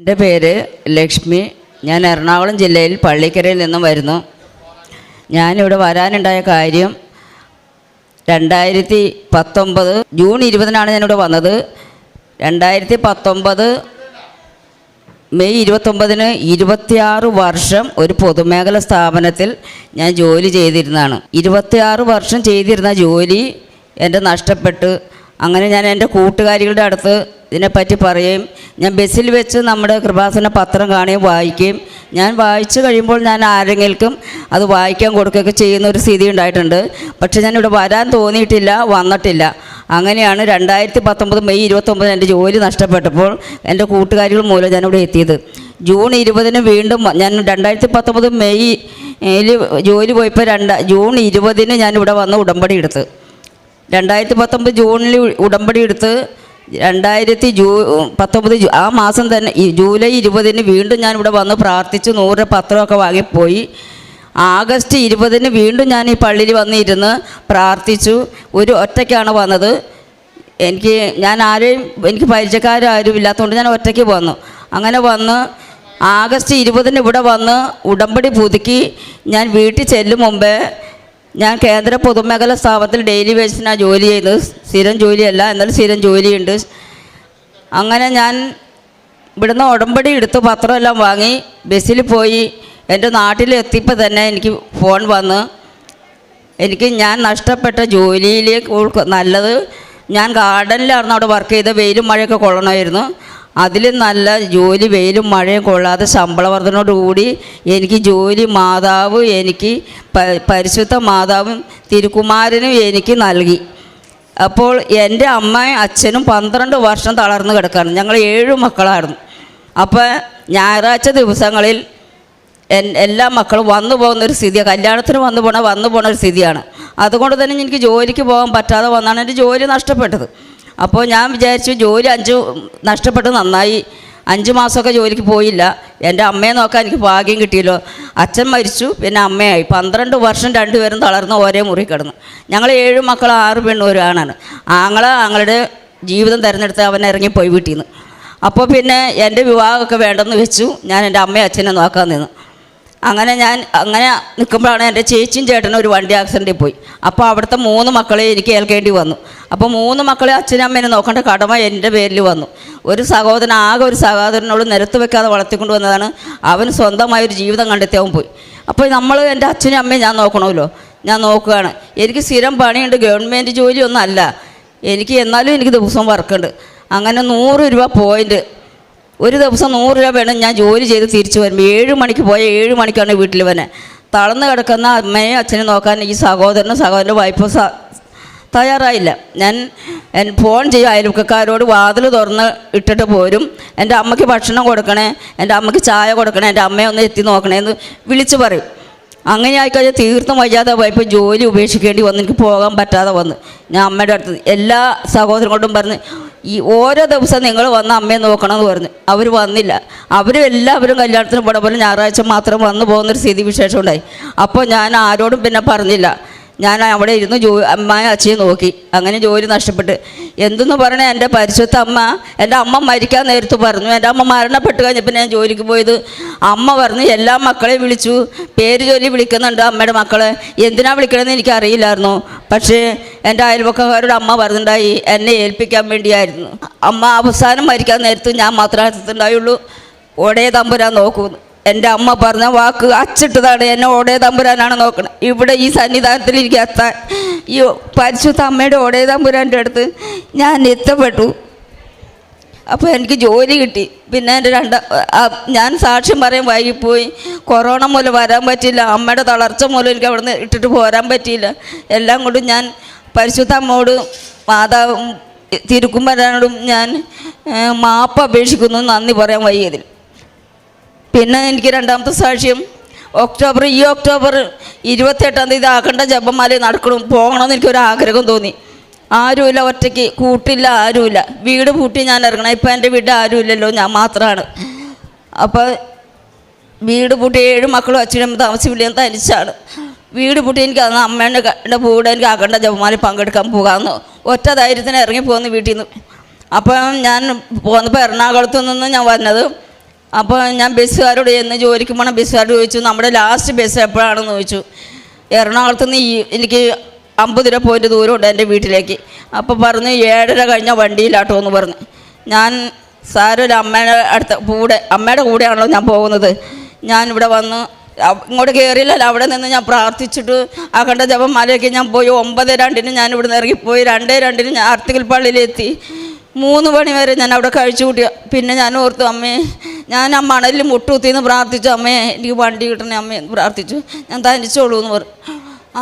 എന്റെ പേര് ലക്ഷ്മി. ഞാൻ എറണാകുളം ജില്ലയിൽ പള്ളിക്കരയിൽ നിന്നും വരുന്നു. ഞാനിവിടെ വരാനുണ്ടായ കാര്യം രണ്ടായിരത്തി പത്തൊമ്പത് ജൂൺ ഇരുപതിനാണ് ഞാനിവിടെ വന്നത്. രണ്ടായിരത്തി പത്തൊമ്പത് മെയ് ഇരുപത്തൊമ്പതിന് ഇരുപത്തിയാറ് വർഷം ഒരു പൊതുമേഖല സ്ഥാപനത്തിൽ ഞാൻ ജോലി ചെയ്തിരുന്നതാണ്. ഇരുപത്തിയാറ് വർഷം ചെയ്തിരുന്ന ജോലി എന്റെ നഷ്ടപ്പെട്ട് അങ്ങനെ ഞാൻ എന്റെ കൂട്ടുകാരികളുടെ അടുത്ത് ഇതിനെപ്പറ്റി പറയുകയും ഞാൻ ബസ്സിൽ വെച്ച് നമ്മുടെ കൃപാസന പത്രം കാണുകയും വായിക്കുകയും ഞാൻ വായിച്ചു കഴിയുമ്പോൾ ഞാൻ ആരെങ്കിലും അത് വായിക്കാൻ കൊടുക്കുകയൊക്കെ ചെയ്യുന്ന ഒരു സ്ഥിതി ഉണ്ടായിട്ടുണ്ട്. പക്ഷേ ഞാനിവിടെ വരാൻ തോന്നിയിട്ടില്ല വന്നിട്ടില്ല. അങ്ങനെയാണ് രണ്ടായിരത്തി പത്തൊമ്പത് മെയ് ഇരുപത്തൊമ്പതിന് എന്റെ ജോലി നഷ്ടപ്പെട്ടപ്പോൾ എന്റെ കൂട്ടുകാരികൾ മൂലം ഞാനിവിടെ എത്തിയത്. ജൂൺ ഇരുപതിന് വീണ്ടും ഞാൻ രണ്ടായിരത്തി പത്തൊമ്പത് മെയ് ജോലി പോയപ്പോൾ രണ്ട ജൂൺ ഇരുപതിന് ഇവിടെ വന്ന് ഉടമ്പടി എടുത്ത്. രണ്ടായിരത്തി പത്തൊമ്പത് ജൂണിൽ ഉടമ്പടി എടുത്ത് രണ്ടായിരത്തി ജൂ പത്തൊമ്പത് ആ മാസം തന്നെ ജൂലൈ ഇരുപതിന് വീണ്ടും ഞാൻ ഇവിടെ വന്ന് പ്രാർത്ഥിച്ച് നൂറ് പത്രമൊക്കെ വാങ്ങിപ്പോയി. ആഗസ്റ്റ് ഇരുപതിന് വീണ്ടും ഞാൻ ഈ പള്ളിയിൽ വന്നിരുന്ന് പ്രാർത്ഥിച്ചു. ഒരു ഒറ്റയ്ക്കാണ് വന്നത്. എനിക്ക് ഞാൻ ആരെയും എനിക്ക് പരിചയക്കാരും ഇല്ലാത്തതുകൊണ്ട് ഞാൻ ഒറ്റയ്ക്ക് വന്നു. അങ്ങനെ വന്ന് ആഗസ്റ്റ് ഇരുപതിന് ഇവിടെ വന്ന് ഉടമ്പടി പുതുക്കി. ഞാൻ വീട്ടിൽ ചെല്ലും മുമ്പേ ഞാൻ കേന്ദ്ര പൊതുമേഖല സ്ഥാപനത്തിൽ ഡെയിലി ബേസിനാണ് ജോലി ചെയ്യുന്നത് സ്ഥിരം ജോലിയല്ല എന്നാലും സ്ഥിരം ജോലിയുണ്ട്. അങ്ങനെ ഞാൻ ഇവിടുന്ന് ഉടമ്പടി എടുത്ത് പത്രമെല്ലാം വാങ്ങി ബസ്സിൽ പോയി എന്റെ നാട്ടിലെത്തിയപ്പോൾ തന്നെ എനിക്ക് ഫോൺ വന്ന് എനിക്ക് ഞാൻ നഷ്ടപ്പെട്ട ജോലിയിലേക്ക് നല്ലത് ഞാൻ ഗാർഡനിലായിരുന്നു അവിടെ വർക്ക് ചെയ്ത വെയിലും മഴയൊക്കെ കൊള്ളണമായിരുന്നു. അതിലും നല്ല ജോലി വെയിലും മഴയും കൊള്ളാതെ ശമ്പള വർധനയോടുകൂടി എനിക്ക് ജോലി മാതാവ് എനിക്ക് പരിശുദ്ധ മാതാവും തിരുക്കുമാരനും എനിക്ക് നൽകി. അപ്പോൾ എന്റെ അമ്മയും അച്ഛനും പന്ത്രണ്ട് വർഷം തളർന്നു കിടക്കുകയാണ്. ഞങ്ങൾ ഏഴ് മക്കളായിരുന്നു. അപ്പോൾ ഞായറാഴ്ച ദിവസങ്ങളിൽ എല്ലാ മക്കളും വന്നു പോകുന്ന ഒരു സ്ഥിതിയാണ് കല്യാണത്തിന് വന്നു പോണ വന്നു പോണ ഒരു സ്ഥിതിയാണ്. അതുകൊണ്ട് തന്നെ എനിക്ക് ജോലിക്ക് പോകാൻ പറ്റാതെ വന്നാണ് എന്റെ ജോലി നഷ്ടപ്പെട്ടത്. അപ്പോൾ ഞാൻ വിചാരിച്ചു ജോലി അഞ്ച് നഷ്ടപ്പെട്ട് നന്നായി. അഞ്ച് മാസമൊക്കെ ജോലിക്ക് പോയില്ല. എന്റെ അമ്മയെ നോക്കാൻ എനിക്ക് ഭാഗ്യം കിട്ടിയല്ലോ. അച്ഛൻ മരിച്ചു പിന്നെ അമ്മയായി. പന്ത്രണ്ട് വർഷം രണ്ടുപേരും തളർന്ന് ഒരേ മുറി കിടന്നു. ഞങ്ങൾ ഏഴ് മക്കൾ ആറ് പെണ്ണും ഒരു ആണാണ്. ആങ്ങളെ ആങ്ങളുടെ ജീവിതം തിരഞ്ഞെടുത്ത് അവൻ ഇറങ്ങിപ്പോയി വീട്ടിൽ നിന്ന് അപ്പോൾ പിന്നെ എന്റെ വിവാഹമൊക്കെ വേണ്ടെന്ന് വെച്ചു. ഞാൻ എന്റെ അമ്മയും അച്ഛനെ നോക്കാൻ നിന്നു. അങ്ങനെ ഞാൻ അങ്ങനെ നിൽക്കുമ്പോഴാണ് എന്റെ ചേച്ചിയും ചേട്ടനും ഒരു വണ്ടി ആക്സിഡന്റിൽ പോയി. അപ്പോൾ അവിടുത്തെ മൂന്ന് മക്കളെ എനിക്ക് ഏൽക്കേണ്ടി വന്നു. അപ്പോൾ മൂന്ന് മക്കളെ അച്ഛനും അമ്മേനെ നോക്കേണ്ട കടമ എന്റെ പേരിൽ വന്നു. ഒരു സഹോദരൻ ആകെ ഒരു സഹോദരനോട് നിരത്ത് വെക്കാതെ വളർത്തിക്കൊണ്ട് വന്നതാണ്. അവന് സ്വന്തമായ ഒരു ജീവിതം കണ്ടെത്തിയാവും പോയി. അപ്പോൾ നമ്മൾ എന്റെ അച്ഛനും അമ്മയും ഞാൻ നോക്കണമല്ലോ. ഞാൻ നോക്കുകയാണ്. എനിക്ക് സ്ഥിരം പണിയുണ്ട്. ഗവൺമെന്റ് ജോലിയൊന്നും അല്ല. എനിക്ക് എന്നാലും എനിക്ക് ദിവസവും വർക്കുണ്ട് അങ്ങനെ നൂറ് രൂപ പോയിന്റ് ഒരു ദിവസം നൂറ് രൂപ വേണം ഞാൻ ജോലി ചെയ്ത് തിരിച്ചു വരുമ്പോൾ ഏഴ് മണിക്ക് പോയ ഏഴ് മണിക്കാണ് വീട്ടിൽ വന്നെ. തളർന്ന് കിടക്കുന്ന അമ്മയെ അച്ഛനെ നോക്കാൻ ഈ സഹോദരനും സഹോദരന്റെ വൈഫ് സ തയ്യാറായില്ല. ഞാൻ ഫോൺ ചെയ്യും അയൽവക്കക്കാരോട് വാതിൽ തുറന്ന് ഇട്ടിട്ട് പോരും. എന്റെ അമ്മയ്ക്ക് ഭക്ഷണം കൊടുക്കണേ എന്റെ അമ്മയ്ക്ക് ചായ കൊടുക്കണേ എന്റെ അമ്മയെ ഒന്ന് എത്തി നോക്കണേ എന്ന് വിളിച്ച് പറയും. അങ്ങനെ ആയിക്കഴിഞ്ഞാൽ തീർത്തും വയ്യാതെ പോയപ്പോൾ ജോലി ഉപേക്ഷിക്കേണ്ടി വന്ന് എനിക്ക് പോകാൻ പറ്റാതെ വന്ന്. ഞാൻ അമ്മയുടെ അടുത്ത് എല്ലാ സഹോദരങ്ങളോടും പറഞ്ഞ് ഈ ഓരോ ദിവസം നിങ്ങൾ വന്ന് അമ്മയെ നോക്കണമെന്ന് പറഞ്ഞു. അവർ വന്നില്ല. അവരും എല്ലാവരും കല്യാണത്തിന് പോണ പോലെ ഞായറാഴ്ച മാത്രം വന്നു പോകുന്നൊരു സ്ഥിതി വിശേഷം ഉണ്ടായി. അപ്പോൾ ഞാൻ ആരോടും പിന്നെ പറഞ്ഞില്ല. ഞാൻ അവിടെ ഇരുന്ന് ജോ അമ്മയെ അച്ഛയെ നോക്കി. അങ്ങനെ ജോലി നഷ്ടപ്പെട്ട്. എന്തെന്ന് പറഞ്ഞാൽ എന്റെ പരിശുദ്ധ അമ്മ എന്റെ അമ്മ മരിക്കാൻ നേരത്ത് പറഞ്ഞു. എന്റെ അമ്മ മരണപ്പെട്ട് കഴിഞ്ഞപ്പോൾ ഞാൻ ജോലിക്ക് പോയത്. അമ്മ പറഞ്ഞു എല്ലാ മക്കളെയും വിളിച്ചു. പേര് ജോലി വിളിക്കുന്നുണ്ട് അമ്മയുടെ മക്കളെ. എന്തിനാ വിളിക്കണമെന്ന് എനിക്കറിയില്ലായിരുന്നു പക്ഷേ എന്റെ അയൽവക്കക്കാരോട് അമ്മ പറഞ്ഞിട്ടുണ്ടായി. എന്നെ ഏൽപ്പിക്കാൻ വേണ്ടിയായിരുന്നു. അമ്മ അവസാനം മരിക്കാൻ നേരത്ത് ഞാൻ മാത്രമേ ഉണ്ടായുള്ളൂ ഓടേ തമ്പുരാൻ നോക്കൂന്ന് എന്റെ അമ്മ പറഞ്ഞ വാക്ക് അച്ചിട്ടതാണ് എന്നെ ഓടേ തമ്പുരാനാണ് നോക്കണം. ഇവിടെ ഈ സന്നിധാനത്തിൽ എനിക്ക് എത്താൻ ഈ പരിശുദ്ധ അമ്മയുടെ ഓടേ തമ്പുരാന്റെ അടുത്ത് ഞാൻ എത്തപ്പെട്ടു. അപ്പോൾ എനിക്ക് ജോലി കിട്ടി. പിന്നെ എന്റെ രണ്ട ഞാൻ സാക്ഷ്യം പറയാൻ വൈകിപ്പോയി. കൊറോണ മൂലം വരാൻ പറ്റിയില്ല. അമ്മയുടെ തളർച്ച മൂലം എനിക്ക് അവിടെ നിന്ന് ഇട്ടിട്ട് പോരാൻ പറ്റിയില്ല. എല്ലാം കൊണ്ടും ഞാൻ പരിശുദ്ധ അമ്മയോട് മാതാവും തിരുക്കുമ്പരാനോടും ഞാൻ മാപ്പ് അപേക്ഷിക്കുന്നു. നന്ദി പറയാൻ വൈകിയതിൽ. പിന്നെ എനിക്ക് രണ്ടാമത്തെ സാക്ഷ്യം ഒക്ടോബർ ഈ ഒക്ടോബർ ഇരുപത്തെട്ടാം തീയതി ആക്കേണ്ട ജപമാല നടക്കണം. പോകണമെന്ന് എനിക്കൊരു ആഗ്രഹം തോന്നി. ആരുമില്ല ഒറ്റയ്ക്ക് കൂട്ടില്ല ആരുമില്ല. വീട് പൂട്ടി ഞാൻ ഇറങ്ങണം. ഇപ്പം എന്റെ വീട് ആരുമില്ലല്ലോ ഞാൻ മാത്രമാണ് അപ്പോൾ വീട് പൂട്ടി ഏഴ് മക്കളും അച്ഛനും താമസിച്ചില്ല ഞാൻ തനിച്ചാണ്. വീട് പൂട്ടി എനിക്ക് അന്ന് അമ്മേന്റെ കൂടെ എനിക്ക് ആക്കേണ്ട ജപമാല പങ്കെടുക്കാൻ പോകാമെന്ന് ഒറ്റ ധൈര്യത്തിന് ഇറങ്ങി പോകുന്നു വീട്ടിൽ നിന്ന്. അപ്പം ഞാൻ പോന്നപ്പോൾ എറണാകുളത്തു നിന്ന് ഞാൻ വന്നത് അപ്പോൾ ഞാൻ ബസ്സുകാരോട് എന്ന് ജോലിക്ക് പോകണം ബസ്സുകാരോട് ചോദിച്ചു നമ്മുടെ ലാസ്റ്റ് ബസ് എപ്പോഴാണെന്ന് ചോദിച്ചു. എറണാകുളത്ത് നിന്ന് എനിക്ക് അമ്പത് രൂപ പോയിട്ട് ദൂരമുണ്ട് എന്റെ വീട്ടിലേക്ക്. അപ്പോൾ പറഞ്ഞു ഏഴര കഴിഞ്ഞ വണ്ടിയിലാട്ടോ എന്ന് പറഞ്ഞു. ഞാൻ സാരൊരു അമ്മയുടെ അടുത്ത കൂടെ അമ്മയുടെ കൂടെയാണല്ലോ ഞാൻ പോകുന്നത്. ഞാൻ ഇവിടെ വന്ന് ഇങ്ങോട്ട് കയറിയില്ലല്ലോ അവിടെ നിന്ന് ഞാൻ പ്രാർത്ഥിച്ചിട്ട് അഖണ്ഡ ജപമാലയൊക്കെ ഞാൻ പോയി. ഒമ്പത് രണ്ടിന് ഞാൻ ഇവിടെ നിന്ന് ഇറങ്ങിപ്പോയി. രണ്ടേ രണ്ടിന് ഞാൻ ആർത്തികൽ പള്ളിയിലെത്തി. മൂന്ന് മണി വരെ ഞാൻ അവിടെ കഴിച്ചു കൂട്ടിയ പിന്നെ ഞാൻ ഓർത്തു അമ്മേ ഞാൻ ആ മണലിൽ മുട്ടുകുത്തിന്ന് പ്രാർത്ഥിച്ചു അമ്മേ എനിക്ക് വണ്ടി കിട്ടണേ അമ്മയെന്ന് പ്രാർത്ഥിച്ചു. ഞാൻ തനിച്ചോളൂ എന്ന് പറഞ്ഞു.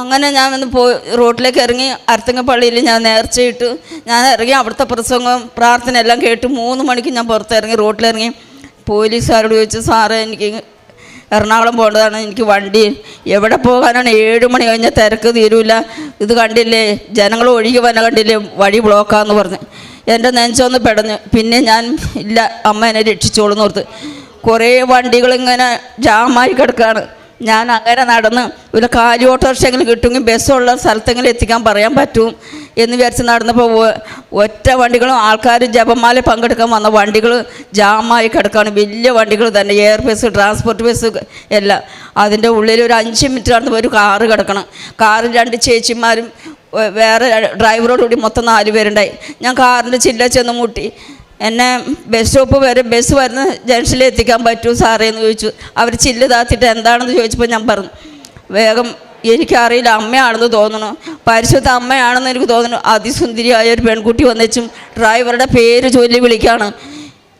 അങ്ങനെ ഞാൻ ഒന്ന് പോയി റോട്ടിലേക്ക് ഇറങ്ങി അർത്തങ്ങ പള്ളിയിൽ ഞാൻ നേർച്ചയിട്ട്. ഞാൻ ഇറങ്ങി അവിടുത്തെ പ്രസംഗം പ്രാർത്ഥന എല്ലാം കേട്ട് മൂന്ന് മണിക്ക് ഞാൻ പുറത്തിറങ്ങി റോട്ടിലിറങ്ങി. പോലീസുകാരോട് ചോദിച്ചു സാറേ എനിക്ക് എറണാകുളം പോകേണ്ടതാണ് എനിക്ക് വണ്ടി എവിടെ പോകാനാണ്? ഏഴ് മണി കഴിഞ്ഞാൽ തിരക്ക് തീരൂല. ഇത് കണ്ടില്ലേ ജനങ്ങൾ ഒഴുകി വന്ന കണ്ടില്ലേ വഴി ബ്ലോക്കാന്ന് പറഞ്ഞു. എന്റെ നെഞ്ചൊന്ന് പെടഞ്ഞു. പിന്നെ ഞാൻ ഇല്ല അമ്മ എന്നെ രക്ഷിച്ചോളൂന്ന് ഓർത്ത്. കുറേ വണ്ടികൾ ഇങ്ങനെ ജാമായി കിടക്കുകയാണ് ഞാൻ അങ്ങനെ നടന്ന് ഒരു കാലി ഓട്ടോറിക്ഷയെങ്കിലും കിട്ടുമെങ്കിൽ ബസ്സുള്ള സ്ഥലത്തെങ്കിലും എത്തിക്കാൻ പറയാൻ പറ്റും എന്ന് വിചാരിച്ച് നടന്നപ്പോൾ ഒറ്റ വണ്ടികളും ആൾക്കാർ ജപമാല പങ്കെടുക്കാൻ വന്ന വണ്ടികൾ ജാമായി കിടക്കുകയാണ് വലിയ വണ്ടികൾ തന്നെ. എയർ ബസ് ട്രാൻസ്പോർട്ട് ബസ് എല്ലാം. അതിന്റെ ഉള്ളിൽ ഒരു അഞ്ച് മിനിറ്റ് നടന്നപ്പോൾ ഒരു കാറ് കിടക്കണം. കാറിൽ രണ്ട് ചേച്ചിമാരും വേറെ ഡ്രൈവറോട് കൂടി മൊത്തം നാല് പേരുണ്ടായി. ഞാൻ കാറിന്റെ ചില്ല ചെന്ന് മുട്ടി. എന്നെ ബസ് സ്റ്റോപ്പ് വരെ ബസ് വരുന്ന ജംഗ്ഷനിൽ എത്തിക്കാൻ പറ്റൂ സാറേ എന്ന് ചോദിച്ചു. അവർ ചില്ല് താത്തിട്ട് എന്താണെന്ന് ചോദിച്ചപ്പോൾ ഞാൻ പറഞ്ഞു. വേഗം എനിക്കറിയില്ല അമ്മയാണെന്ന് തോന്നുന്നു. പരിശുദ്ധ അമ്മയാണെന്ന് എനിക്ക് തോന്നുന്നു. അതിസുന്ദരിയായ ഒരു പെൺകുട്ടി വന്നേച്ചും ഡ്രൈവറുടെ പേര് ചൊല്ലി വിളിക്കുകയാണ്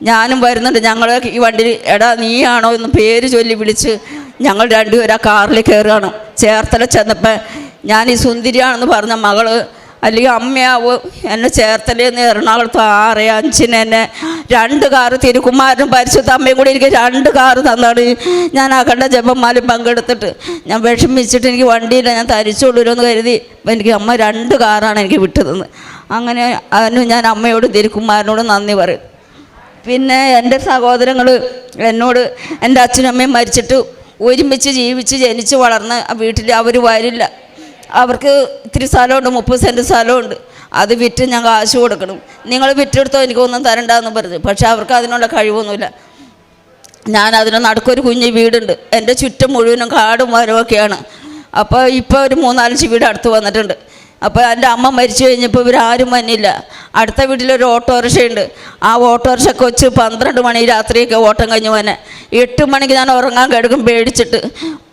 ഞാനും വരുന്നുണ്ട്. ഞങ്ങൾ ഈ വണ്ടി എടാ നീയാണോ എന്ന് പേര് ചൊല്ലി വിളിച്ച് ഞങ്ങൾ രണ്ടുപേരും ആ കാറിൽ കയറുകയാണ് ചേർത്തല ചെന്നപ്പോൾ ഞാൻ ഈ സുന്ദരിയാണെന്ന് പറഞ്ഞ മകൾ അല്ലെങ്കിൽ അമ്മയാവും എന്നെ ചേർത്തലേന്ന് എറണാകുളത്ത് ആറ് അഞ്ചിന് എന്നെ രണ്ട് കാറ് തിരുക്കുമാരനും പരിശുദ്ധ അമ്മയും കൂടി എനിക്ക് രണ്ട് കാറ് തന്നാണ്. ഞാൻ ആ കണ്ട ജപമാല പങ്കെടുത്തിട്ട് ഞാൻ വിഷമിച്ചിട്ട് എനിക്ക് വണ്ടിയില്ല ഞാൻ തരിച്ചുകൊള്ളുമെന്ന് കരുതി എനിക്ക് അമ്മ രണ്ട് കാറാണ് എനിക്ക് വിട്ടതെന്ന്. അങ്ങനെ അതിന് ഞാൻ അമ്മയോടും തിരുക്കുമാരനോടും നന്ദി പറയും. പിന്നെ എന്റെ സഹോദരങ്ങൾ എന്നോട് എന്റെ അച്ഛനും അമ്മയും മരിച്ചിട്ട് ഒരുമിച്ച് ജീവിച്ച് ജനിച്ച് വളർന്ന് വീട്ടിൽ അവർ വരില്ല. അവർക്ക് ഇത്തിരി സ്ഥലമുണ്ട് മുപ്പത് സെന്റ് സ്ഥലമുണ്ട്. അത് വിറ്റ് ഞാൻ കാശ് കൊടുക്കണം. നിങ്ങൾ വിറ്റെടുത്തോ എനിക്കൊന്നും തരണ്ടെന്ന് പറഞ്ഞു. പക്ഷേ അവർക്ക് അതിനുള്ള കഴിവൊന്നുമില്ല. ഞാൻ അതിന് നടക്കൊരു കുഞ്ഞ് വീടുണ്ട്. എന്റെ ചുറ്റും മുഴുവനും കാടും മരമൊക്കെയാണ്. അപ്പോൾ ഇപ്പോൾ ഒരു മൂന്നാലഞ്ച് വീട് അടുത്ത് വന്നിട്ടുണ്ട്. അപ്പോൾ എന്റെ അമ്മ മരിച്ചു കഴിഞ്ഞപ്പോൾ ഇവരാരും വന്നില്ല. അടുത്ത വീട്ടിലൊരു ഓട്ടോറിക്ഷയുണ്ട്. ആ ഓട്ടോറിക്ഷ കൊച്ച് പന്ത്രണ്ട് മണി രാത്രിയൊക്കെ ഓട്ടം കഴിഞ്ഞ് വന്നെ. എട്ട് മണിക്ക് ഞാൻ ഉറങ്ങാൻ കിടക്കും പേടിച്ചിട്ട്.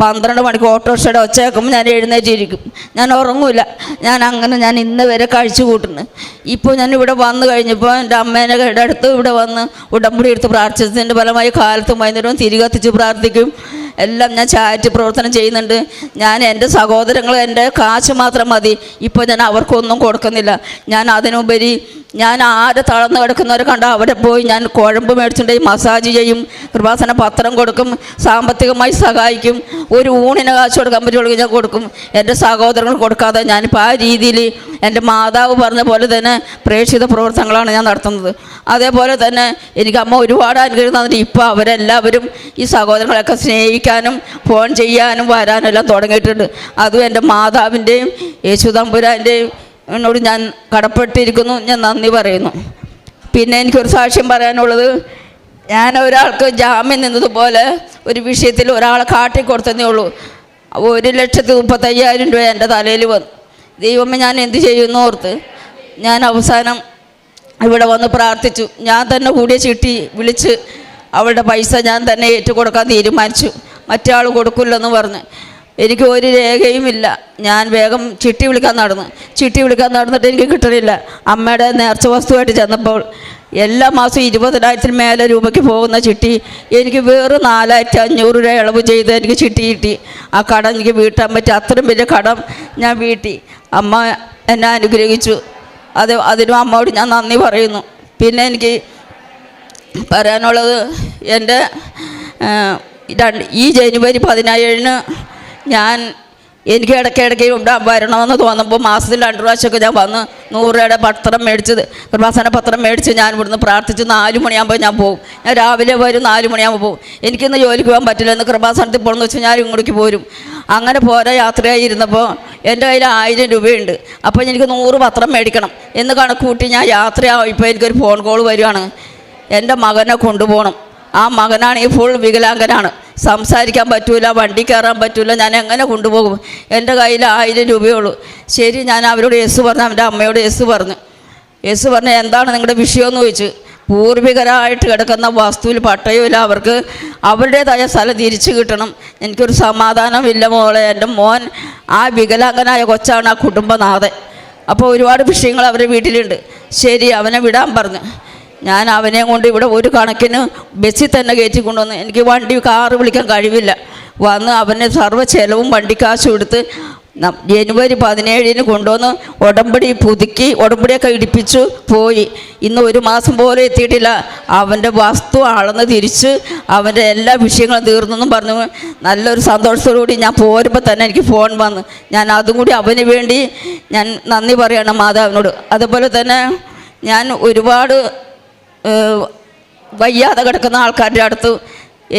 പന്ത്രണ്ട് മണിക്ക് ഓട്ടോറിക്ഷയുടെ ഒച്ച കേൾക്കുമ്പോൾ ഞാൻ എഴുന്നേറ്റിരിക്കും. ഞാൻ ഉറങ്ങൂല. ഞാൻ അങ്ങനെ ഞാൻ ഇന്ന് വരെ കഴിച്ചു കൂട്ടുന്നു. ഇപ്പോൾ ഞാൻ ഇവിടെ വന്നു കഴിഞ്ഞപ്പോൾ എന്റെ അമ്മേനെ അടുത്ത് ഇവിടെ വന്ന് ഉടമ്പടി എടുത്ത് പ്രാർത്ഥിച്ചതിന്റെ ഫലമായി കാലത്തും വൈകുന്നേരവും തിരികെ എത്തിച്ച് പ്രാർത്ഥിക്കും. എല്ലാം ഞാൻ ചാറ്റ് പ്രവർത്തനം ചെയ്യുന്നുണ്ട്. ഞാൻ എന്റെ സഹോദരങ്ങൾ എന്റെ കാശ് മാത്രം മതി. ഇപ്പോൾ ഞാൻ അവർക്കൊന്നും കൊടുക്കുന്നില്ല. ഞാൻ അതിനുപരി ഞാൻ ആരെ തളർന്ന് കിടക്കുന്നവരെ കണ്ട? അവിടെ പോയി ഞാൻ കുഴമ്പ് മേടിച്ചിട്ട് മസാജ് ചെയ്യും. കൃപാസന പത്രം കൊടുക്കും. സാമ്പത്തികമായി സഹായിക്കും. ഒരു ഊണിന് കാശ് കൊടുക്കാൻ പറ്റുള്ളൂ ഞാൻ കൊടുക്കും. എന്റെ സഹോദരങ്ങൾ കൊടുക്കാതെ ഞാനിപ്പോൾ ആ രീതിയിൽ എന്റെ മാതാവ് പറഞ്ഞ പോലെ തന്നെ പ്രേക്ഷിത പ്രവർത്തനങ്ങളാണ് ഞാൻ നടത്തുന്നത്. അതേപോലെ തന്നെ എനിക്ക് അമ്മ ഒരുപാട് അനുഗ്രഹം തന്നിട്ട് ഇപ്പോൾ അവരെല്ലാവരും ഈ സഹോദരങ്ങളൊക്കെ സ്നേഹിക്കാനും ഫോൺ ചെയ്യാനും വരാനും എല്ലാം തുടങ്ങിയിട്ടുണ്ട്. അതും എന്റെ മാതാവിന്റെയും യേശുദമ്പുരാന്റെയും എന്നോട് ഞാൻ കടപ്പെട്ടിരിക്കുന്നു. ഞാൻ നന്ദി പറയുന്നു. പിന്നെ എനിക്കൊരു സാക്ഷ്യം പറയാനുള്ളത് ഞാൻ ഒരാൾക്ക് ജാമ്യം നിന്നതുപോലെ ഒരു വിഷയത്തിൽ ഒരാളെ കാട്ടിക്കൊടുത്തതേ ഉള്ളൂ. ഒരു ലക്ഷത്തി മുപ്പത്തയ്യായിരം രൂപ എന്റെ തലയിൽ വന്നു. ദൈവമേ ഞാൻ എന്ത് ചെയ്യുന്നു ഓർത്ത് ഞാൻ അവസാനം ഇവിടെ വന്ന് പ്രാർത്ഥിച്ചു. ഞാൻ തന്നെ കൂടിയ ചിട്ടി വിളിച്ച് അവളുടെ പൈസ ഞാൻ തന്നെ ഏറ്റുകൊടുക്കാൻ തീരുമാനിച്ചു. മറ്റേ കൊടുക്കില്ലെന്ന് പറഞ്ഞ്. എനിക്ക് ഒരു രേഖയുമില്ല. ഞാൻ വേഗം ചിട്ടി വിളിക്കാൻ നടന്നു. ചിട്ടി വിളിക്കാൻ നടന്നിട്ട് എനിക്ക് കിട്ടണില്ല. അമ്മയുടെ നേർച്ച വസ്തുവായിട്ട് ചെന്നപ്പോൾ എല്ലാ മാസവും ഇരുപതിനായിരത്തിന് മേലെ രൂപയ്ക്ക് പോകുന്ന ചിട്ടി എനിക്ക് വേറെ നാലായിരത്തി അഞ്ഞൂറ് രൂപ ഇളവ് ചെയ്ത് എനിക്ക് ചിട്ടി കിട്ടി. ആ കടം എനിക്ക് വീട്ടാൻ പറ്റി അത്രയും വലിയ കടം ഞാൻ വീട്ടി. അമ്മ എന്നെ അനുഗ്രഹിച്ചു. അത് അതിനും അമ്മയോട് ഞാൻ നന്ദി പറയുന്നു. പിന്നെ എനിക്ക് പറയാനുള്ളത് എന്റെ ഈ ജനുവരി പതിനേഴിന് ഞാൻ എനിക്ക് ഇടയ്ക്ക് ഇടയ്ക്ക് ഉണ്ടാ വരണമെന്ന് തോന്നുമ്പോൾ മാസത്തിൽ രണ്ട് പ്രാവശ്യമൊക്കെ ഞാൻ വന്ന് നൂറ് രൂപയുടെ പത്രം മേടിച്ചത്. കൃപാസന പത്രം മേടിച്ച് ഞാൻ ഇവിടുന്ന് പ്രാർത്ഥിച്ച് നാല് മണിയാകുമ്പോൾ ഞാൻ പോകും ഞാൻ രാവിലെ വരും നാല് മണിയാകുമ്പോൾ പോകും എനിക്കിന്ന് ജോലിക്ക് പോകാൻ പറ്റില്ല. എന്ന് കൃപാസനത്തിൽ പോകണമെന്ന് വെച്ചാൽ ഞാൻ ഇങ്ങോട്ടേക്ക് പോരും. അങ്ങനെ പോരെ യാത്രയായി ഇരുന്നപ്പോൾ എന്റെ കയ്യിൽ ആയിരം രൂപയുണ്ട്. അപ്പോൾ എനിക്ക് നൂറ് പത്രം മേടിക്കണം. എന്ന് കണക്കൂട്ടി ഞാൻ യാത്രയായിപ്പോൾ എനിക്കൊരു ഫോൺ കോൾ വരികയാണ് എന്റെ മകനെ കൊണ്ടുപോകണം. ആ മകനാണെങ്കിൽ ഫുൾ വികലാംഗനാണ്. സംസാരിക്കാൻ പറ്റൂല വണ്ടി കയറാൻ പറ്റൂല ഞാൻ എങ്ങനെ കൊണ്ടുപോകും? എന്റെ കയ്യിൽ ആയിരം രൂപയുള്ളൂ. ശരി ഞാൻ അവരോട് യേസു പറഞ്ഞു അവന്റെ അമ്മയോട് യേസു പറഞ്ഞു. യേസു പറഞ്ഞു എന്താണ് നിങ്ങളുടെ വിഷയമെന്ന് ചോദിച്ചു. പൂർവികരായിട്ട് കിടക്കുന്ന വസ്തുവിൽ പട്ടയമില്ല അവർക്ക് അവരുടേതായ സ്ഥലം തിരിച്ചു കിട്ടണം. എനിക്കൊരു സമാധാനമില്ല മോളെ എന്റെ മോൻ ആ വികലാംഗനായ കൊച്ചാണ് ആ കുടുംബനാഥൻ. അപ്പോൾ ഒരുപാട് വിഷയങ്ങൾ അവരുടെ വീട്ടിലുണ്ട്. ശരി അവനെ വിടാൻ പറഞ്ഞു. ഞാൻ അവനെ കൊണ്ട് ഇവിടെ ഒരു കണക്കിന് ബസ്സിൽ തന്നെ കയറ്റി കൊണ്ടുവന്ന് എനിക്ക് വണ്ടി കാറ് വിളിക്കാൻ കഴിവില്ല. വന്ന് അവന് സർവ ചെലവും വണ്ടിക്കാശും എടുത്ത് ജനുവരി പതിനേഴിന് കൊണ്ടുവന്ന് ഉടമ്പടി പുതുക്കി ഉടമ്പടിയൊക്കെ ഇടിപ്പിച്ചു പോയി. ഇന്ന് ഒരു മാസം പോലും എത്തിയിട്ടില്ല. അവന്റെ വസ്തു അളന്ന് തിരിച്ച് അവന്റെ എല്ലാ വിഷയങ്ങളും തീർന്നെന്നും പറഞ്ഞു. നല്ലൊരു സന്തോഷത്തോടുകൂടി ഞാൻ പോരുമ്പോൾ തന്നെ എനിക്ക് ഫോൺ വന്നു. ഞാൻ അതും കൂടി അവന് വേണ്ടി ഞാൻ നന്ദി പറയണം മാതാവിനോട്. അതുപോലെ തന്നെ ഞാൻ ഒരുപാട് വയ്യാതെ കിടക്കുന്ന ആൾക്കാരുടെ അടുത്ത്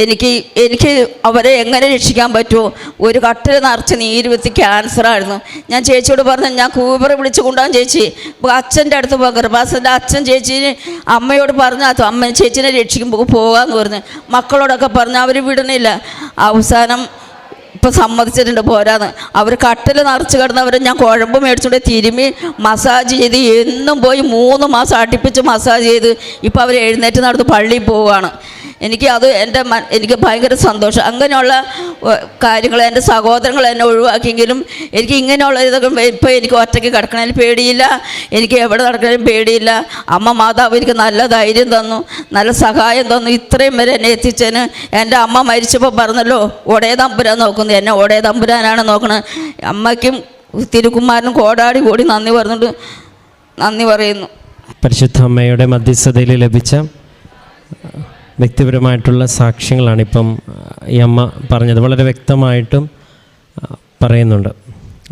എനിക്ക് എനിക്ക് അവരെ എങ്ങനെ രക്ഷിക്കാൻ പറ്റുമോ? ഒരു കട്ടിൽ നിറച്ച് നീരുവത്തി ക്യാൻസറായിരുന്നു ഞാൻ ചേച്ചിയോട് പറഞ്ഞു ഞാൻ കൂബർ വിളിച്ചു കൊണ്ടുപോകാൻ ചേച്ചി. അച്ഛന്റെ അടുത്ത് പോകാം ഗർഭാസന്റെ അച്ഛൻ ചേച്ചീനെ അമ്മയോട് പറഞ്ഞു അത് അമ്മ ചേച്ചീനെ രക്ഷിക്കുമ്പോൾ പോകാമെന്ന് പറഞ്ഞു. മക്കളോടൊക്കെ പറഞ്ഞു അവർ വിടണില്ല അവസാനം ഇപ്പം സമ്മതിച്ചിട്ടുണ്ട് പോരാന്ന്. അവർ കട്ടിൽ നിറച്ച് കിടന്നവർ ഞാൻ കുഴമ്പ് മേടിച്ചുകൊണ്ട് തിരുമ്മി മസാജ് ചെയ്ത് എന്നും പോയി മൂന്ന് മാസം അടുപ്പിച്ച് മസാജ് ചെയ്ത് ഇപ്പോൾ അവർ എഴുന്നേറ്റ് നടന്ന് പള്ളിയിൽ പോവുകയാണ്. എനിക്ക് അത് എന്റെ എനിക്ക് ഭയങ്കര സന്തോഷം. അങ്ങനെയുള്ള കാര്യങ്ങൾ എന്റെ സഹോദരങ്ങൾ എന്നെ ഒഴിവാക്കിയെങ്കിലും എനിക്ക് ഇങ്ങനെയുള്ള ഇതൊക്കെ ഇപ്പോൾ എനിക്ക് ഒറ്റയ്ക്ക് കിടക്കണതിൽ പേടിയില്ല. എനിക്ക് എവിടെ നടക്കണതിലും പേടിയില്ല. അമ്മ മാതാവ് എനിക്ക് നല്ല ധൈര്യം തന്നു നല്ല സഹായം തന്നു. ഇത്രയും വരെ എന്നെ എത്തിച്ചതിന് എന്റെ അമ്മ മരിച്ചപ്പോൾ പറഞ്ഞല്ലോ ഒടേ തമ്പുരാൻ നോക്കുന്നു. എന്നെ ഒടേ തമ്പുരാനാണ് നോക്കുന്നത് അമ്മയ്ക്കും തിരുക്കുമാരനും കോടാടി കൂടി നന്ദി പറഞ്ഞിട്ട് നന്ദി പറയുന്നു. പരിശുദ്ധ അമ്മയുടെ മധ്യസ്ഥതയിൽ ലഭിച്ച വ്യക്തിപരമായിട്ടുള്ള സാക്ഷ്യങ്ങളാണ് ഇപ്പം ഈ അമ്മ പറഞ്ഞത്. വളരെ വ്യക്തമായിട്ടും പറയുന്നുണ്ട്.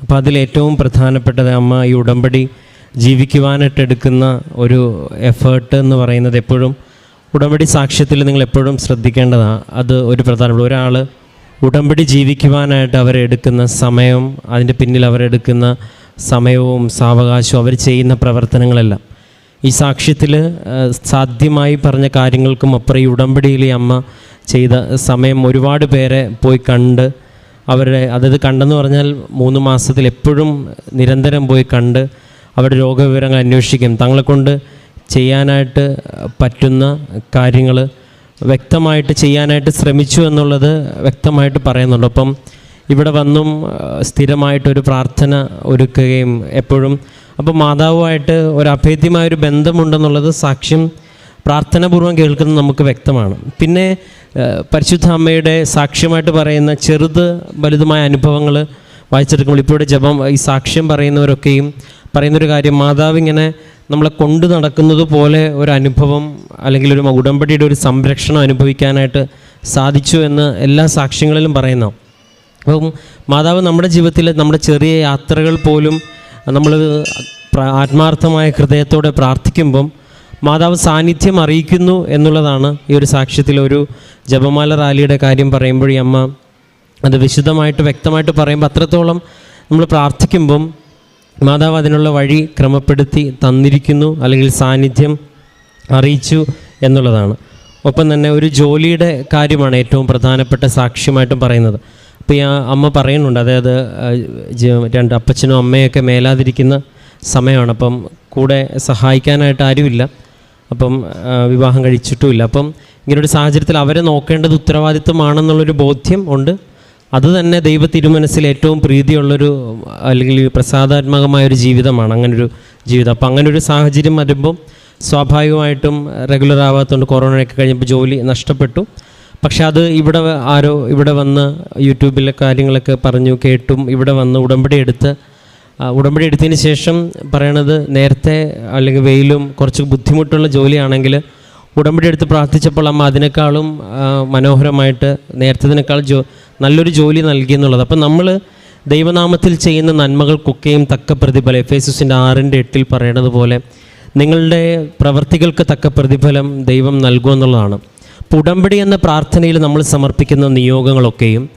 അപ്പോൾ അതിലേറ്റവും പ്രധാനപ്പെട്ടത് അമ്മ ഈ ഉടമ്പടി ജീവിക്കുവാനായിട്ട് എടുക്കുന്ന ഒരു എഫേർട്ട് എന്ന് പറയുന്നത് എപ്പോഴും ഉടമ്പടി സാക്ഷ്യത്തിൽ നിങ്ങൾ എപ്പോഴും ശ്രദ്ധിക്കേണ്ടതാണ് അത് ഒരു പ്രധാനപ്പെട്ട ഒരാൾ ഉടമ്പടി ജീവിക്കുവാനായിട്ട് അവരെടുക്കുന്ന സമയം അതിന്റെ പിന്നിൽ അവരെടുക്കുന്ന സമയവും സാവകാശവും അവർ ചെയ്യുന്ന പ്രവർത്തനങ്ങളെല്ലാം. ഈ സാക്ഷ്യത്തിൽ സാധ്യമായി പറഞ്ഞ കാര്യങ്ങൾക്കും അപ്പുറം ഈ ഉടമ്പടിയിൽ ഈ അമ്മ ചെയ്ത സമയം ഒരുപാട് പേരെ പോയി കണ്ട് അവരുടെ അതായത് കണ്ടെന്ന് പറഞ്ഞാൽ മൂന്ന് മാസത്തിൽ എപ്പോഴും നിരന്തരം പോയി കണ്ട് അവരുടെ രോഗവിവരങ്ങൾ അന്വേഷിക്കും. തങ്ങളെ കൊണ്ട് ചെയ്യാനായിട്ട് പറ്റുന്ന കാര്യങ്ങൾ വ്യക്തമായിട്ട് ചെയ്യാനായിട്ട് ശ്രമിച്ചു എന്നുള്ളത് വ്യക്തമായിട്ട് പറയുന്നുണ്ട്. അപ്പം ഇവിടെ വന്നും സ്ഥിരമായിട്ടൊരു പ്രാർത്ഥന ഒരുക്കുകയും എപ്പോഴും അപ്പോൾ മാതാവുമായിട്ട് ഒരു അഭേദ്യമായ ഒരു ബന്ധമുണ്ടെന്നുള്ളത് സാക്ഷ്യം പ്രാർത്ഥനാപൂർവം കേൾക്കുന്നത് നമുക്ക് വ്യക്തമാണ്. പിന്നെ പരിശുദ്ധ അമ്മയുടെ സാക്ഷ്യമായിട്ട് പറയുന്ന ചെറുത് വലുതുമായ അനുഭവങ്ങൾ വായിച്ചെടുക്കുമ്പോൾ ഇപ്പോഴും ജപം ഈ സാക്ഷ്യം പറയുന്നവരൊക്കെയും പറയുന്നൊരു കാര്യം മാതാവ് ഇങ്ങനെ നമ്മളെ കൊണ്ടു നടക്കുന്നത് പോലെ ഒരു അനുഭവം അല്ലെങ്കിൽ ഒരു ഉടമ്പടിയുടെ ഒരു സംരക്ഷണം അനുഭവിക്കാനായിട്ട് സാധിച്ചു എന്ന് എല്ലാ സാക്ഷ്യങ്ങളിലും പറയുന്നു. അപ്പം മാതാവ് നമ്മുടെ ജീവിതത്തിൽ നമ്മുടെ ചെറിയ യാത്രകൾ പോലും നമ്മൾ ആത്മാർത്ഥമായ ഹൃദയത്തോടെ പ്രാർത്ഥിക്കുമ്പം മാതാവ് സാന്നിധ്യം അറിയിക്കുന്നു എന്നുള്ളതാണ് ഈ ഒരു സാക്ഷ്യത്തിൽ ഒരു ജപമാല റാലിയുടെ കാര്യം പറയുമ്പോൾ ഈ അമ്മ അത് വിശദമായിട്ട് വ്യക്തമായിട്ട് പറയുമ്പോൾ അത്രത്തോളം നമ്മൾ പ്രാർത്ഥിക്കുമ്പം മാതാവ് അതിനുള്ള വഴി ക്രമപ്പെടുത്തി തന്നിരിക്കുന്നു അല്ലെങ്കിൽ സാന്നിധ്യം അറിയിച്ചു എന്നുള്ളതാണ്. ഒപ്പം തന്നെ ഒരു ജോലിയുടെ കാര്യമാണ് ഏറ്റവും പ്രധാനപ്പെട്ട സാക്ഷ്യമായിട്ടും പറയുന്നത്. അപ്പോൾ ഈ അമ്മ പറയുന്നുണ്ട് അതായത് രണ്ട് അപ്പച്ചനും അമ്മയൊക്കെ മേലാതിരിക്കുന്ന സമയമാണ്. അപ്പം കൂടെ സഹായിക്കാനായിട്ട് ആരുമില്ല. അപ്പം വിവാഹം കഴിച്ചിട്ടുമില്ല. അപ്പം ഇങ്ങനൊരു സാഹചര്യത്തിൽ അവരെ നോക്കേണ്ടത് ഉത്തരവാദിത്വമാണെന്നുള്ളൊരു ബോധ്യം ഉണ്ട്. അത് തന്നെ ദൈവ തിരുമനസ്സിൽ ഏറ്റവും പ്രീതിയുള്ളൊരു അല്ലെങ്കിൽ പ്രസാദാത്മകമായൊരു ജീവിതമാണ് അങ്ങനൊരു ജീവിതം. അപ്പം അങ്ങനൊരു സാഹചര്യം വരുമ്പം സ്വാഭാവികമായിട്ടും റെഗുലർ ആവാത്തതുകൊണ്ട് കൊറോണയൊക്കെ കഴിഞ്ഞപ്പോൾ ജോലി നഷ്ടപ്പെട്ടു. പക്ഷെ അത് ഇവിടെ ആരോ ഇവിടെ വന്ന് യൂട്യൂബിലെ കാര്യങ്ങളൊക്കെ പറഞ്ഞു കേട്ടും ഇവിടെ വന്ന് ഉടമ്പടി എടുത്ത് ഉടമ്പടി എടുത്തതിന് ശേഷം പറയണത് നേരത്തെ അല്ലെങ്കിൽ വെയിലും കുറച്ച് ബുദ്ധിമുട്ടുള്ള ജോലിയാണെങ്കിൽ ഉടമ്പടി എടുത്ത് പ്രാർത്ഥിച്ചപ്പോൾ അമ്മ അതിനേക്കാളും മനോഹരമായിട്ട് നേരത്തേതിനേക്കാൾ ജോ നല്ലൊരു ജോലി നൽകി എന്നുള്ളത്. അപ്പം നമ്മൾ ദൈവനാമത്തിൽ ചെയ്യുന്ന നന്മകൾക്കൊക്കെയും തക്ക പ്രതിഫലം എഫ് എസിന്റെ ആറിന്റെ എട്ടിൽ പറയണത് പോലെ നിങ്ങളുടെ പ്രവർത്തികൾക്ക് തക്ക പ്രതിഫലം ദൈവം നൽകുമെന്നുള്ളതാണ് ഉടമ്പടി എന്ന പ്രാർത്ഥനയിൽ നമ്മൾ സമർപ്പിക്കുന്ന നിയോഗങ്ങളൊക്കെയും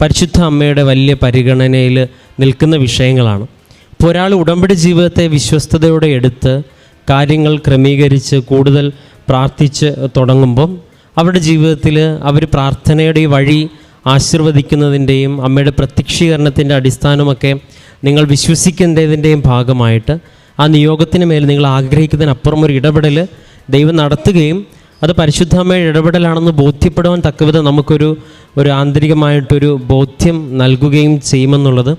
പരിശുദ്ധ അമ്മയുടെ വലിയ പരിഗണനയിൽ നിൽക്കുന്ന വിഷയങ്ങളാണ്. ഇപ്പോൾ ഒരാൾ ഉടമ്പടി ജീവിതത്തെ വിശ്വസ്തയോടെ എടുത്ത് കാര്യങ്ങൾ ക്രമീകരിച്ച് കൂടുതൽ പ്രാർത്ഥിച്ച് തുടങ്ങുമ്പം അവരുടെ ജീവിതത്തിൽ അവർ പ്രാർത്ഥനയുടെ വഴി ആശീർവദിക്കുന്നതിന്റെയും അമ്മയുടെ പ്രത്യക്ഷീകരണത്തിന്റെ അടിസ്ഥാനമൊക്കെ നിങ്ങൾ വിശ്വസിക്കേണ്ടതിന്റെയും ഭാഗമായിട്ട് ആ നിയോഗത്തിന് മേൽ നിങ്ങൾ ആഗ്രഹിക്കുന്നതിനപ്പുറം ഒരു ഇടപെടൽ ദൈവം നടത്തുകയും അത് പരിശുദ്ധമ്മയുടെ ഇടപെടലാണെന്ന് ബോധ്യപ്പെടുവാൻ തക്കവിധം നമുക്കൊരു ഒരു ആന്തരികമായിട്ടൊരു ബോധ്യം നൽകുകയും ചെയ്യുമെന്നുള്ളത്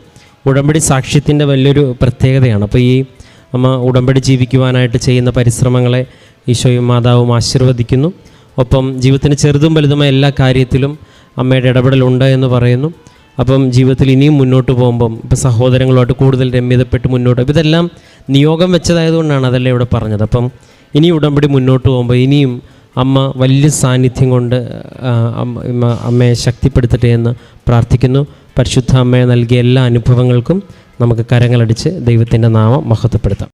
ഉടമ്പടി സാക്ഷ്യത്തിന്റെ വലിയൊരു പ്രത്യേകതയാണ്. അപ്പോൾ ഈ അമ്മ ഉടമ്പടി ജീവിക്കുവാനായിട്ട് ചെയ്യുന്ന പരിശ്രമങ്ങളെ ഈശോയും മാതാവും ആശീർവദിക്കുന്നു. ഒപ്പം ജീവിതത്തിന് ചെറുതും വലുതുമായ എല്ലാ കാര്യത്തിലും അമ്മയുടെ ഇടപെടലുണ്ട് എന്ന് പറയുന്നു. അപ്പം ജീവിതത്തിൽ ഇനിയും മുന്നോട്ട് പോകുമ്പം ഇപ്പം സഹോദരങ്ങളുമായിട്ട് കൂടുതൽ രമ്യതപ്പെട്ട് മുന്നോട്ട് ഇതെല്ലാം നിയോഗം വെച്ചതായതുകൊണ്ടാണ് അതല്ലേ ഇവിടെ പറഞ്ഞത്. അപ്പം ഇനി ഉടമ്പടി മുന്നോട്ട് പോകുമ്പോൾ ഇനിയും അമ്മ വലിയ സാന്നിധ്യം കൊണ്ട് അമ്മയെ ശക്തിപ്പെടുത്തട്ടെ എന്ന് പ്രാർത്ഥിക്കുന്നു. പരിശുദ്ധ അമ്മയെ നൽകിയ എല്ലാ അനുഭവങ്ങൾക്കും നമുക്ക് കരങ്ങളടിച്ച് ദൈവത്തിന്റെ നാമം മഹത്വപ്പെടുത്താം.